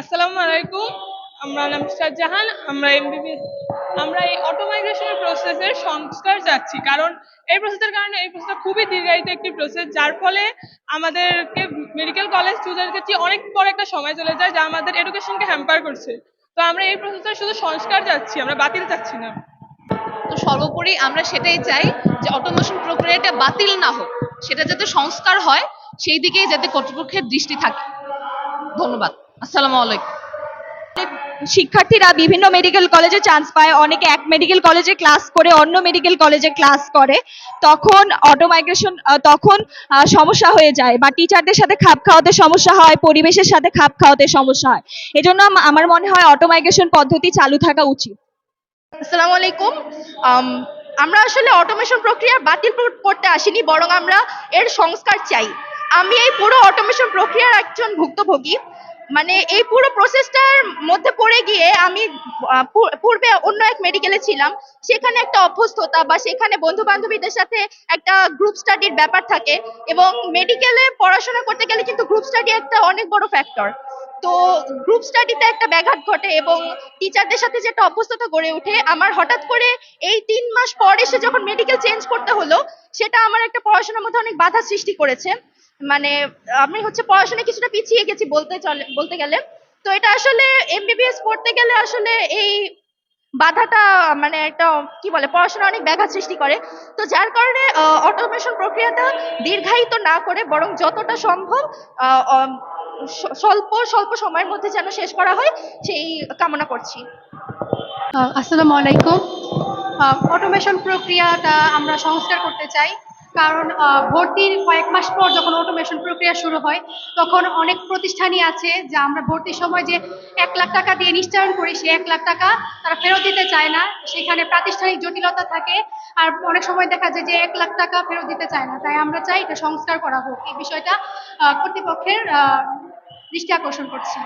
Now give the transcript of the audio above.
আসসালামু আলাইকুম। আমরা নাম শাহজাহান আমরা এমবিবিএস আমরা এই অটো মাইগ্রেশনের প্রসেসের সংস্কার যাচ্ছি কারণ এই প্রসেসের কারণে এই প্রসেসটা খুবই দীর্ঘায়িত একটি প্রসেস যার ফলে আমাদেরকে মেডিকেল কলেজ স্টুডেন্টকে চেয়ে অনেক বড় একটা সময় চলে যায় যা আমাদের এডুকেশনকে হ্যাম্পার করছে। তো আমরা এই প্রসেসের শুধু সংস্কার যাচ্ছি আমরা বাতিল চাচ্ছি না। তো সর্বোপরি আমরা সেটাই চাই যে অটোমেশন প্রক্রিয়াটা বাতিল না হোক, সেটা যাতে সংস্কার হয়, সেই দিকেই যাতে কর্তৃপক্ষের দৃষ্টি থাকে। ধন্যবাদ। শিক্ষার্থীরা বিভিন্ন মেডিকেল কলেজে চান্স পায়। অনেকে এক মেডিকেল কলেজে ক্লাস করে, অন্য মেডিকেল কলেজে ক্লাস করে। তখন অটো মাইগ্রেশন তখন সমস্যা হয়ে যায় বা টিচারদের সাথে খাপ খাওয়াতে সমস্যা হয়, পরিবেশের সাথে খাপ খাওয়াতে সমস্যা হয়। এজন্য আম- আমার মনে হয় অটো মাইগ্রেশন পদ্ধতি চালু থাকা উচিত। আসসালামু আলাইকুম। আমরা আসলে অটোমেশন প্রক্রিয়া বাতিল কর- করতে আসিনি, বরং আমরা এর সংস্কার চাই। আমি এই পুরো অটোমেশন প্রক্রিয়ার একজন ভুক্তভোগী। মানে এই পুরো প্রসেসটার মধ্যে পড়ে গিয়ে আমি পূর্বে অন্য এক মেডিকেলে ছিলাম। সেখানে একটা অভ্যস্ততা বা সেখানে বন্ধু বান্ধবীদের সাথে একটা গ্রুপ স্টাডির ব্যাপার থাকে এবং মেডিকেলে পড়াশোনা করতে গেলে কিন্তু গ্রুপ স্টাডি একটা অনেক বড় ফ্যাক্টর তো গ্রুপ স্টাডিতে একটা ব্যাঘাত ঘটে এবং টিচারদের সাথে যে একটা অভ্যস্ততা গড়ে ওঠে, আমার হঠাৎ করে এই তিন মাস পর এসে যখন মেডিকেল চেঞ্জ করতে হলো, সেটা আমার একটা পড়াশোনার মধ্যে অনেক বাধা সৃষ্টি করেছে। মানে আমি হচ্ছে পড়াশোনায় কিছুটা পিছিয়ে গেছি বলতে চলে, বলতে গেলে। তো এটা আসলে এমবিবিএস পড়তে গেলে আসলে এই বাধাটা মানে একটা, কি বলে পড়াশোনা অনেক ব্যাঘাত সৃষ্টি করে। তো যার কারণে অটোমেশন প্রক্রিয়াটা দীর্ঘায়িত না করে বরং যতটা সম্ভব স্বল্প স্বল্প সময়ের মধ্যে যেন শেষ করা হয়, সেই কামনা করছি। আসসালামু আলাইকুম। অটোমেশন প্রক্রিয়াটা আমরা সংস্কার করতে চাই। কারণ ভর্তির কয়েক মাস পর যখন অটোমেশন প্রক্রিয়া শুরু হয়, তখন অনেক প্রতিষ্ঠানই আছে যা আমরা ভর্তির সময় যে এক লাখ টাকা দিয়ে নিশ্চয়ন করি, সেই এক লাখ টাকা তারা ফেরত দিতে চায় না। সেখানে প্রাতিষ্ঠানিক জটিলতা থাকে আর অনেক সময় দেখা যায় যে এক লাখ টাকা ফেরত দিতে চায় না। তাই আমরা চাই এটা সংস্কার করা হোক। এই বিষয়টা কর্তৃপক্ষের দৃষ্টি আকর্ষণ করছি।